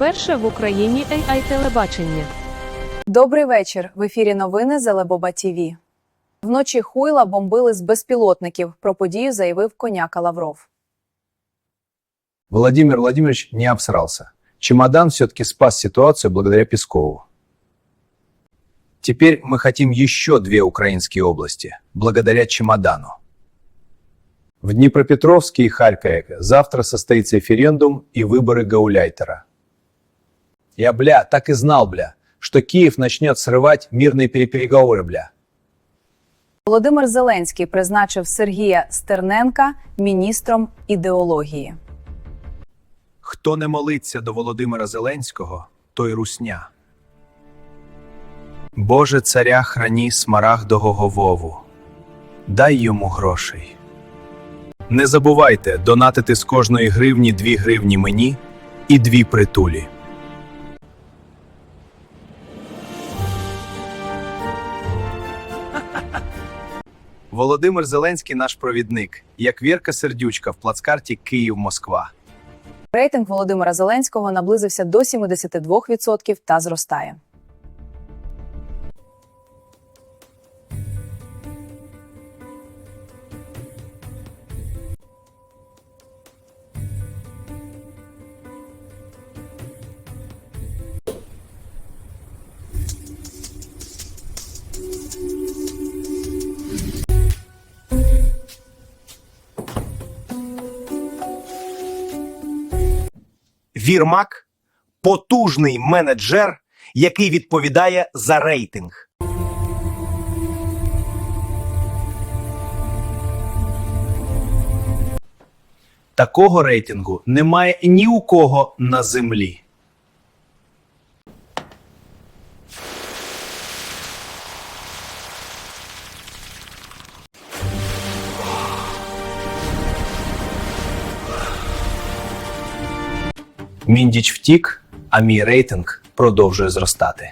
Перше в Україні AI телебачення. Добрий вечір. В ефірі новини Зелебоба ТІВІ. Вночі Хуйла бомбили з безпілотників. Про подію заявив коняка Лавров. Владимир Владимирович не обсрался. Чемодан все-таки спас ситуацию благодаря Пескову. Теперь мы хотим еще две украинские области, благодаря чемодану. В Днепропетровске и Харькове завтра состоится референдум и выборы Гауляйтера. Я, бля, так и знал, бля, что Киев начнет срывать мирные переговоры, бля. Володимир Зеленський призначив Сергія Стерненка міністром ідеології. Хто не молиться до Володимира Зеленського, той русня. Боже царя храні смарагдового Вову, дай йому грошей. Не забувайте донатити з кожної гривні дві гривні мені і дві притулі. Володимир Зеленський наш провідник, як Вірка Сердючка в плацкарті Київ-Москва. Рейтинг Володимира Зеленського наблизився до 72% та зростає. Вірмак потужний менеджер, який відповідає за рейтинг. Такого рейтингу немає ні у кого на землі. Міндіч втік, а мій рейтинг продовжує зростати.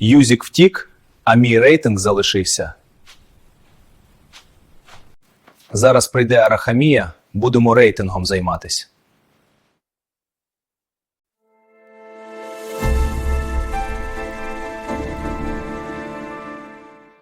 Юзік втік, а мій рейтинг залишився. Зараз прийде Арахамія, будемо рейтингом займатися.